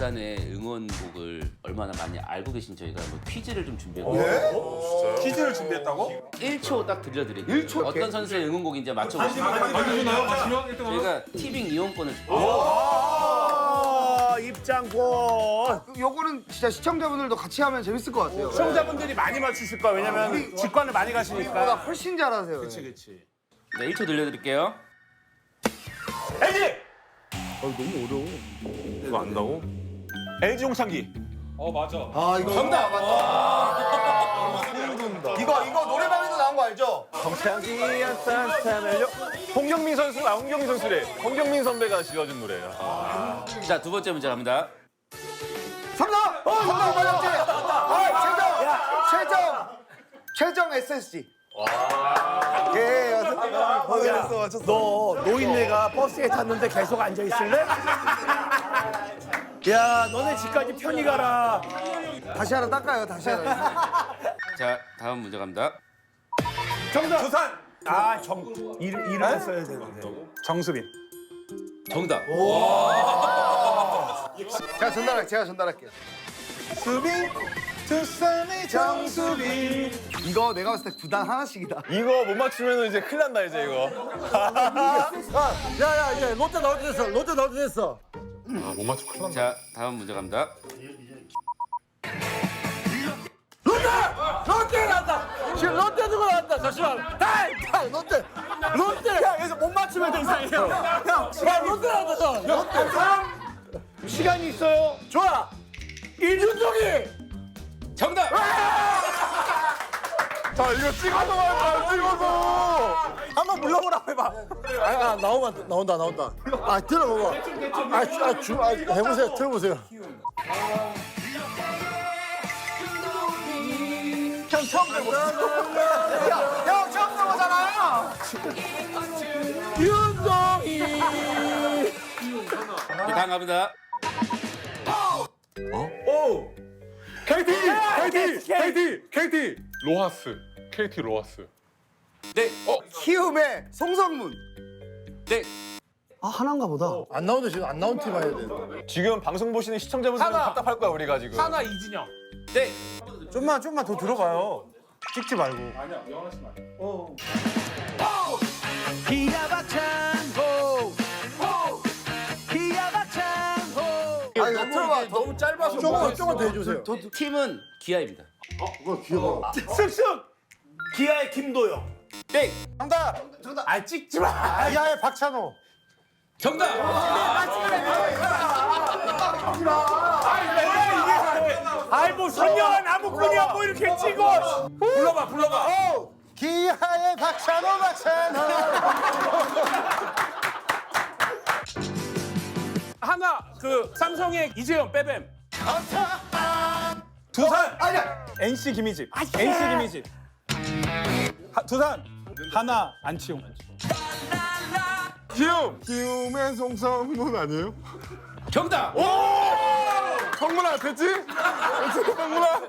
구단의 응원곡을 얼마나 많이 알고 계신 저희가 뭐 퀴즈를 좀 준비했거든요. 퀴즈를 준비했다고? 1초 딱 들려드릴게요. 1초? 어떤 선수의 응원곡인지 맞춰보시면 맞춰주나요? 1등 저희가 티빙 이용권을 줄게요. 아, 입장권. 요거는 진짜 시청자분들도 같이 하면 재밌을 것 같아요. 시청자분들이 많이 맞추실 거야. 왜냐면 직관을 많이 보다 가시니까. 훨씬 잘하세요. 그렇지, 예. 그렇지. 네, 1초 들려드릴게요. LG! 이거 안다고? LG 홍창기. 어 맞아. 아 이거 정답 맞다. 이거 이거 노래방에서 나온 거 알죠? 홍창기야 딴딴을요. 홍경민 선수, 아 홍경민 선수래. 홍경민 선배가 지어준 노래예요. 자, 두 번째 문제 갑니다. 삼성. 어 삼성 맞았지. 아 최정. 최정. 최정 SSG. 예, 맞았어. 맞았어, 맞췄어. 너 노인네가 버스에 탔는데 계속 앉아 있을래? 야, 너네 집까지 편히 가라. 다시 하나 닦아요, 다시 하나. 자, 다음 문제 갑니다. 정답. 두산! 아, 정 이름 이름 써야 되는데. 정수빈. 정답. 제가 전달할게요, 제가 전달할게요. 수빈, 두산의 정수빈. 이거 내가 봤을 때 구단 하나씩이다. 이거 못 맞추면 이제 큰일 난다, 이제 이거. 야, 야, 이제 롯데 나올 때 됐어. 롯데 나올 때 됐어. 아못 맞추면 큰일 난다. 자, 다음 문제 갑니다. 롯데 나왔다. 지금 롯데 누구 나왔다. 잠시만. 달, 달, 롯데. 롯데. 야, 여기서 못 맞추면 돼 이상해요. 야, 야, 롯데 나왔다. 롯데. 시간이 있어요. 좋아. 이준종이. 정답! 자, 이거 찍어서 말까, 찍어서! 한번 불러보라고 해봐. 아, 아 나오면 나온다 나온다. 아 들어봐봐. 아, 주- 아, 주, 아 해보세요. 들어보세요. 형 처음 들어보세요. 형 처음 들어보잖아요. 윤동이. 네, 다음 갑니다. KT! KT! KT! KT! 로하스. KT 로하스. 네, 키움의 송성문. 네. 아 하나인가 보다. 안 나오는데 지금 안 나온 팀 해야 돼. 지금 방송 보시는 시청자분들은 하나. 답답할 거야, 우리가 지금. 하나 이진영. 네. 좀만 좀만 더 들어봐요. 찍지 말고. 아니야 영환 씨 말. 아니 나 들어 너무 짧아서 조금만 조금만 더 해주세요. 팀은 기아입니다. 쓱쓱. 기아의 김도영. 땡! 정답. 아 찍지 마. 기아의 박찬호. 정답! 아이 뭐 선녀가 나무꾼이야 뭐 이렇게 찍어. 불러봐 불러봐. 기아의 박찬호 박찬호. 그 삼성의 이재영 빼뱀. 두산! 아니야. NC 김희집. NC 김희집. 하- 두산! 하나 안치홍. 기움. 기움의 송성문 아니에요? 정답! 성문아 됐지? 성문아